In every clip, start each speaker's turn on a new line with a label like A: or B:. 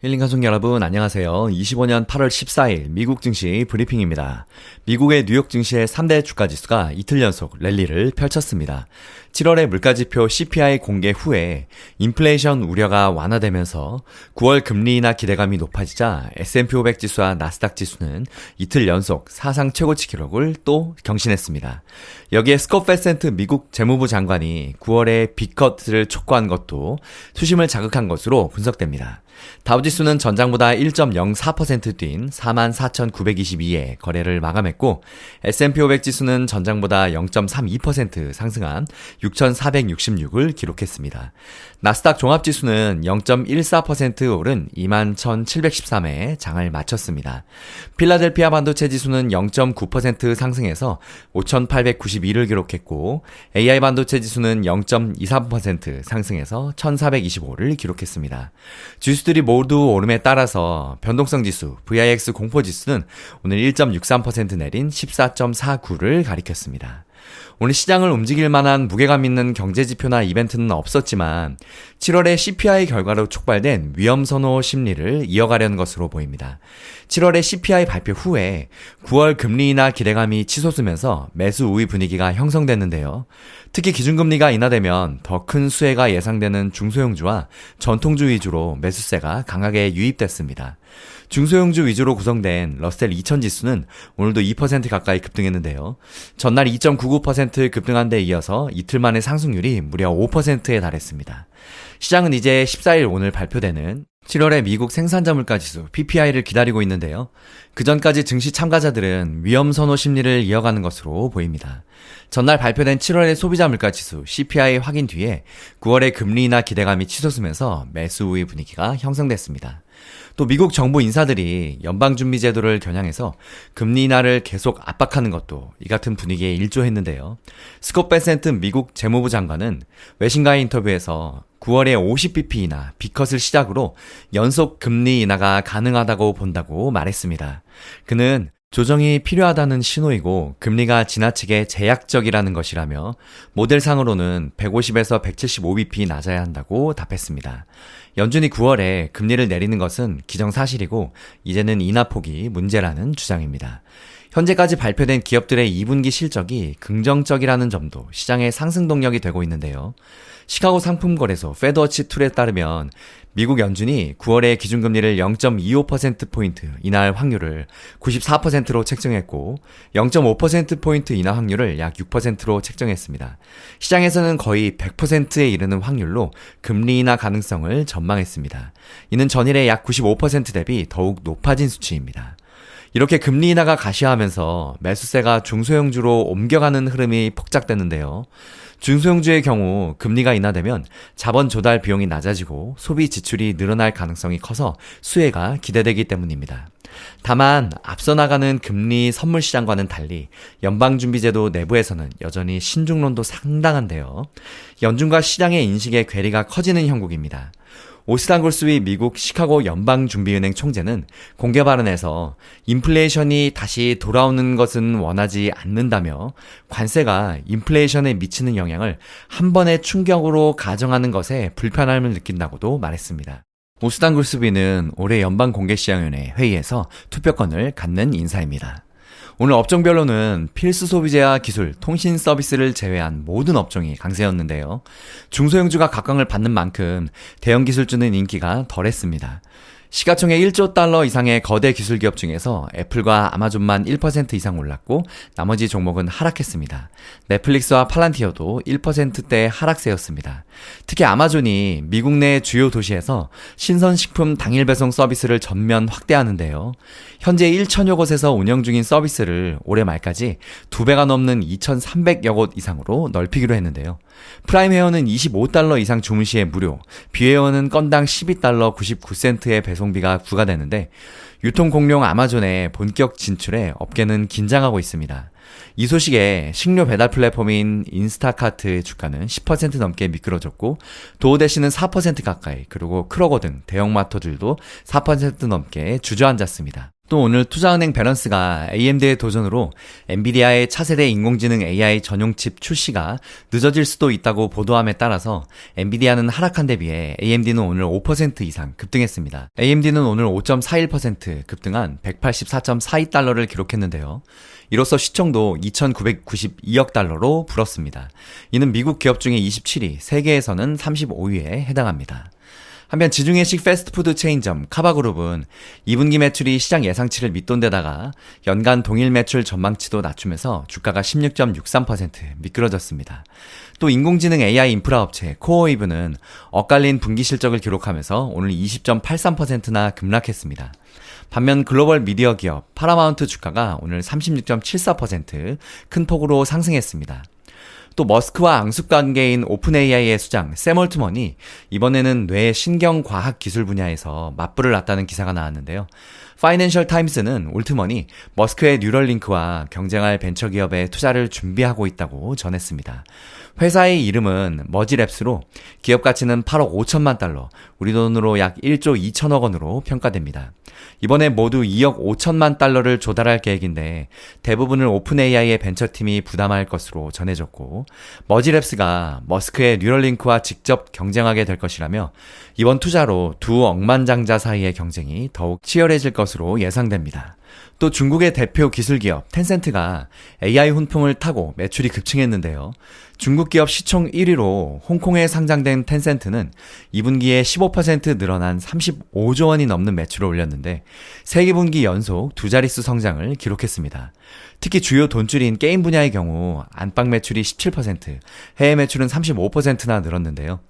A: 힐링 가족 여러분 안녕하세요. 25년 8월 14일 미국 증시 브리핑입니다. 미국의 뉴욕 증시의 3대 주가 지수가 이틀 연속 랠리를 펼쳤습니다. 7월의 물가 지표 CPI 공개 후에 인플레이션 우려가 완화되면서 9월 금리 인하 기대감이 높아지자 S&P 500 지수와 나스닥 지수는 이틀 연속 사상 최고치 기록을 또 경신했습니다. 여기에 스콧 페센트 미국 재무부 장관이 9월에 빅컷을 촉구한 것도 수심을 자극한 것으로 분석됩니다. 다우지수는 전장보다 1.04%뛴 44,922에 거래를 마감했고 S&P 500 지수는 전장보다 0.32% 상승한 6,466을 기록했습니다. 나스닥 종합지수는 0.14% 오른 21,713에 장을 마쳤습니다. 필라델피아 반도체 지수는 0.9% 상승해서 5,892를 기록했고 AI 반도체 지수는 0.23% 상승해서 1,425를 기록했습니다. 지수들이 모두 오름에 따라서 변동성 지수 VIX 공포 지수는 오늘 1.63% 내린 14.49를 가리켰습니다. 오늘 시장을 움직일 만한 무게감 있는 경제 지표나 이벤트는 없었지만 7월에 CPI 결과로 촉발된 위험 선호 심리를 이어가려는 것으로 보입니다. 7월에 CPI 발표 후에 9월 금리 인하 기대감이 치솟으면서 매수 우위 분위기가 형성됐는데요. 특히 기준금리가 인하되면 더 큰 수혜가 예상되는 중소형주와 전통주 위주로 매수세가 강하게 유입됐습니다. 중소형주 위주로 구성된 러셀 2000 지수는 오늘도 2% 가까이 급등했는데요. 전날 2.99% 급등한 데 이어서 이틀 만에 상승률이 무려 5%에 달했습니다. 시장은 이제 14일 오늘 발표되는 7월의 미국 생산자 물가 지수 PPI를 기다리고 있는데요. 그 전까지 증시 참가자들은 위험 선호 심리를 이어가는 것으로 보입니다. 전날 발표된 7월의 소비자 물가 지수 CPI 확인 뒤에 9월의 금리 인하 기대감이 치솟으면서 매수 우위 분위기가 형성됐습니다. 또 미국 정부 인사들이 연방준비제도를 겨냥해서 금리 인하를 계속 압박하는 것도 이 같은 분위기에 일조했는데요. 스콧 베센트 미국 재무부 장관은 외신과의 인터뷰에서 9월에 50bp 인하, 비컷을 시작으로 연속 금리 인하가 가능하다고 본다고 말했습니다. 그는 조정이 필요하다는 신호이고 금리가 지나치게 제약적이라는 것이라며 모델상으로는 150에서 175bp 낮아야 한다고 답했습니다. 연준이 9월에 금리를 내리는 것은 기정사실이고 이제는 인하폭이 문제라는 주장입니다. 현재까지 발표된 기업들의 2분기 실적이 긍정적이라는 점도 시장의 상승 동력이 되고 있는데요. 시카고 상품거래소 페더워치 툴에 따르면 미국 연준이 9월에 기준금리를 0.25%포인트 인하할 확률을 94%로 책정했고 0.5%포인트 인하 확률을 약 6%로 책정했습니다. 시장에서는 거의 100%에 이르는 확률로 금리 인하 가능성을 전망했습니다. 이는 전일의 약 95% 대비 더욱 높아진 수치입니다. 이렇게 금리 인하가 가시화하면서 매수세가 중소형주로 옮겨가는 흐름이 폭작되는데요. 중소형주의 경우 금리가 인하되면 자본 조달 비용이 낮아지고 소비 지출이 늘어날 가능성이 커서 수혜가 기대되기 때문입니다. 다만 앞서 나가는 금리 선물 시장과는 달리 연방준비제도 내부에서는 여전히 신중론도 상당한데요. 연준과 시장의 인식의 괴리가 커지는 형국입니다. 오스탄 골스위 미국 시카고 연방준비은행 총재는 공개 발언에서 인플레이션이 다시 돌아오는 것은 원하지 않는다며 관세가 인플레이션에 미치는 영향을 한 번의 충격으로 가정하는 것에 불편함을 느낀다고도 말했습니다. 오스탄 골스비는 올해 연방 공개시장위원회 회의에서 투표권을 갖는 인사입니다. 오늘 업종별로는 필수 소비재와 기술, 통신 서비스를 제외한 모든 업종이 강세였는데요. 중소형주가 각광을 받는 만큼 대형 기술주는 인기가 덜했습니다. 시가총액 1조 달러 이상의 거대 기술 기업 중에서 애플과 아마존만 1% 이상 올랐고 나머지 종목은 하락했습니다. 넷플릭스와 팔란티어도 1%대 하락세였습니다. 특히 아마존이 미국 내 주요 도시에서 신선식품 당일 배송 서비스를 전면 확대하는데요. 현재 1천여 곳에서 운영 중인 서비스를 올해 말까지 2배가 넘는 2,300여 곳 이상으로 넓히기로 했는데요. 프라임 회원은 25달러 이상 주문 시에 무료, 비회원은 건당 12달러 99센트의 배송 비가 부과되는데 유통 공룡 아마존의 본격 진출에 업계는 긴장하고 있습니다. 이 소식에 식료 배달 플랫폼인 인스타카트의 주가는 10% 넘게 미끄러졌고 도어대시는 4% 가까이 그리고 크로거 등 대형 마트들도 4% 넘게 주저앉았습니다. 또 오늘 투자은행 밸런스가 AMD의 도전으로 엔비디아의 차세대 인공지능 AI 전용 칩 출시가 늦어질 수도 있다고 보도함에 따라서 엔비디아는 하락한 데 비해 AMD는 오늘 5% 이상 급등했습니다. AMD는 오늘 5.41% 급등한 184.42달러를 기록했는데요. 이로써 시총도 2,992억 달러로 불었습니다. 이는 미국 기업 중에 27위, 세계에서는 35위에 해당합니다. 한편 지중해식 패스트푸드 체인점 카바그룹은 2분기 매출이 시장 예상치를 밑돈 데다가 연간 동일 매출 전망치도 낮추면서 주가가 16.63% 미끄러졌습니다. 또 인공지능 AI 인프라 업체 코어이브는 엇갈린 분기 실적을 기록하면서 오늘 20.83%나 급락했습니다. 반면 글로벌 미디어 기업 파라마운트 주가가 오늘 36.74%큰 폭으로 상승했습니다. 또 머스크와 앙숙 관계인 오픈 AI의 수장 샘 올트먼이 이번에는 뇌 신경 과학 기술 분야에서 맞불을 놨다는 기사가 나왔는데요. 파이낸셜 타임스는 올트먼이 머스크의 뉴럴링크와 경쟁할 벤처 기업에 투자를 준비하고 있다고 전했습니다. 회사의 이름은 머지랩스로 기업 가치는 8억 5천만 달러, 우리 돈으로 약 1조 2천억 원으로 평가됩니다. 이번에 모두 2억 5천만 달러를 조달할 계획인데 대부분을 오픈 AI의 벤처팀이 부담할 것으로 전해졌고 머지랩스가 머스크의 뉴럴링크와 직접 경쟁하게 될 것이라며 이번 투자로 두 억만장자 사이의 경쟁이 더욱 치열해질 것으로 예상됩니다. 또 중국의 대표 기술 기업 텐센트가 AI 훈풍을 타고 매출이 급증했는데요. 중국 기업 시총 1위로 홍콩에 상장된 텐센트는 2분기에 15% 늘어난 35조 원이 넘는 매출을 올렸는데 세기 분기 연속 두 자릿수 성장을 기록했습니다. 특히 주요 돈줄인 게임 분야의 경우 안방 매출이 17%, 해외 매출은 35%나 늘었는데요.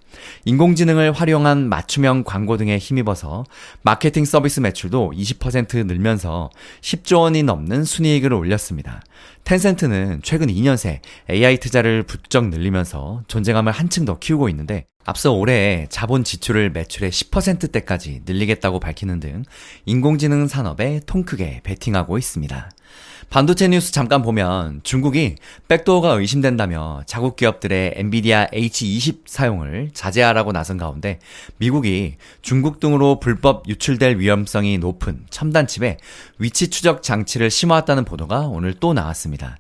A: 인공지능을 활용한 맞춤형 광고 등에 힘입어서 마케팅 서비스 매출도 20% 늘면서 10조 원이 넘는 순이익을 올렸습니다. 텐센트는 최근 2년 새 AI 투자를 부쩍 늘리면서 존재감을 한층 더 키우고 있는데 앞서 올해 자본 지출을 매출의 10%대까지 늘리겠다고 밝히는 등 인공지능 산업에 통 크게 베팅하고 있습니다. 반도체 뉴스 잠깐 보면 중국이 백도어가 의심된다며 자국 기업들의 엔비디아 H20 사용을 자제하라고 나선 가운데 미국이 중국 등으로 불법 유출될 위험성이 높은 첨단 칩에 위치 추적 장치를 심어왔다는 보도가 오늘 또 나왔습니다.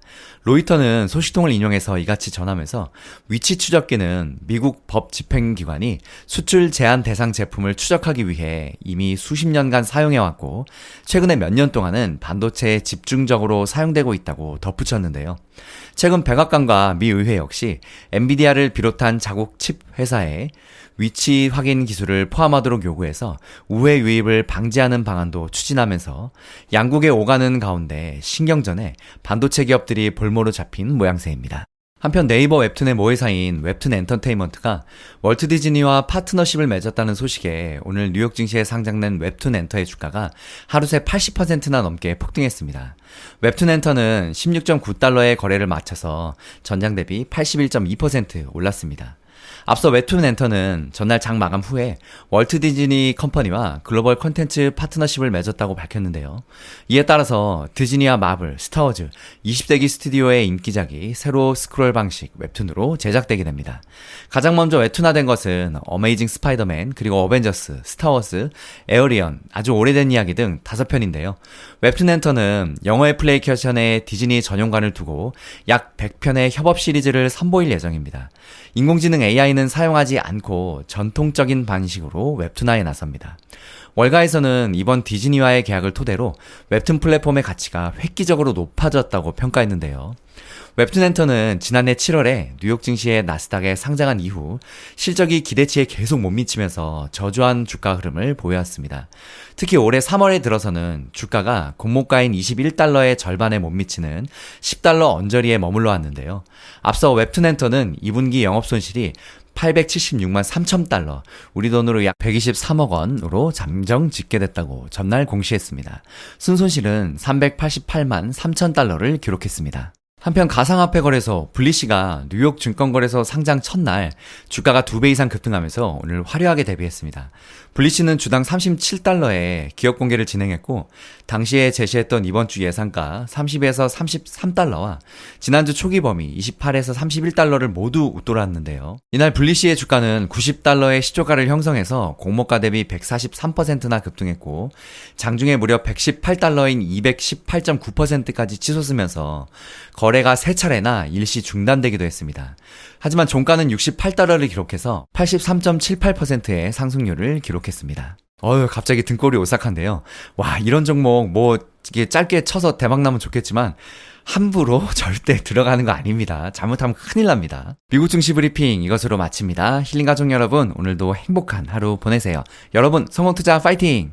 A: 로이터는 소식통을 인용해서 이같이 전하면서 위치 추적기는 미국 법 집행기관이 수출 제한 대상 제품을 추적하기 위해 이미 수십 년간 사용해왔고 최근에 몇 년 동안은 반도체에 집중적으로 사용되고 있다고 덧붙였는데요. 최근 백악관과 미 의회 역시 엔비디아를 비롯한 자국 칩 회사에 위치 확인 기술을 포함하도록 요구해서 우회 유입을 방지하는 방안도 추진하면서 양국에 오가는 가운데 신경전에 반도체 기업들이 볼모로 잡힌 모양새입니다. 한편 네이버 웹툰의 모회사인 웹툰 엔터테인먼트가 월트 디즈니와 파트너십을 맺었다는 소식에 오늘 뉴욕 증시에 상장된 웹툰 엔터의 주가가 하루 새 80%나 넘게 폭등했습니다. 웹툰 엔터는 16.9달러의 거래를 마쳐서 전장 대비 81.2% 올랐습니다. 앞서 웹툰 엔터는 전날 장 마감 후에 월트 디즈니 컴퍼니와 글로벌 컨텐츠 파트너십을 맺었다고 밝혔는데요. 이에 따라서 디즈니와 마블, 스타워즈, 20세기 스튜디오의 인기작이 새로 스크롤 방식 웹툰으로 제작되게 됩니다. 가장 먼저 웹툰화된 것은 어메이징 스파이더맨, 그리고 어벤져스, 스타워즈, 에어리언, 아주 오래된 이야기 등 다섯 편인데요. 웹툰 엔터는 영어 애플리케이션에 디즈니 전용관을 두고 약 100편의 협업 시리즈를 선보일 예정입니다. 인공지능 AI 는 사용하지 않고 전통적인 방식으로 웹툰화에 나섭니다. 월가에서는 이번 디즈니와의 계약을 토대로 웹툰 플랫폼의 가치가 획기적으로 높아졌다고 평가했는데요. 웹툰 엔터는 지난해 7월에 뉴욕 증시에 나스닥에 상장한 이후 실적이 기대치에 계속 못 미치면서 저조한 주가 흐름을 보여왔습니다. 특히 올해 3월에 들어서는 주가가 공모가인 21달러의 절반에 못 미치는 10달러 언저리에 머물러 왔는데요. 앞서 웹툰 엔터는 2분기 영업 손실이 876만 3천 달러, 우리 돈으로 약 123억 원으로 잠정 짓게 됐다고 전날 공시했습니다. 순손실은 388만 3천 달러를 기록했습니다. 한편 가상화폐 거래소 블리시가 뉴욕 증권거래소 상장 첫날 주가가 두배 이상 급등하면서 오늘 화려하게 데뷔했습니다. 블리츠는 주당 37달러에 기업 공개를 진행했고 당시에 제시했던 이번 주 예상가 30에서 33달러와 지난주 초기 범위 28에서 31달러를 모두 웃돌았는데요. 이날 블리시의 주가는 90달러의 시초가를 형성해서 공모가 대비 143%나 급등했고 장중에 무려 118달러인 218.9%까지 치솟으면서 거래가 세 차례나 일시 중단되기도 했습니다. 하지만 종가는 68달러를 기록해서 83.78%의 상승률을 기록했습니다. 어휴, 갑자기 등골이 오싹한데요. 와, 이런 종목, 뭐, 이게 짧게 쳐서 대박 나면 좋겠지만, 함부로 절대 들어가는 거 아닙니다. 잘못하면 큰일 납니다. 미국 증시 브리핑 이것으로 마칩니다. 힐링 가족 여러분, 오늘도 행복한 하루 보내세요. 여러분, 성공 투자 파이팅!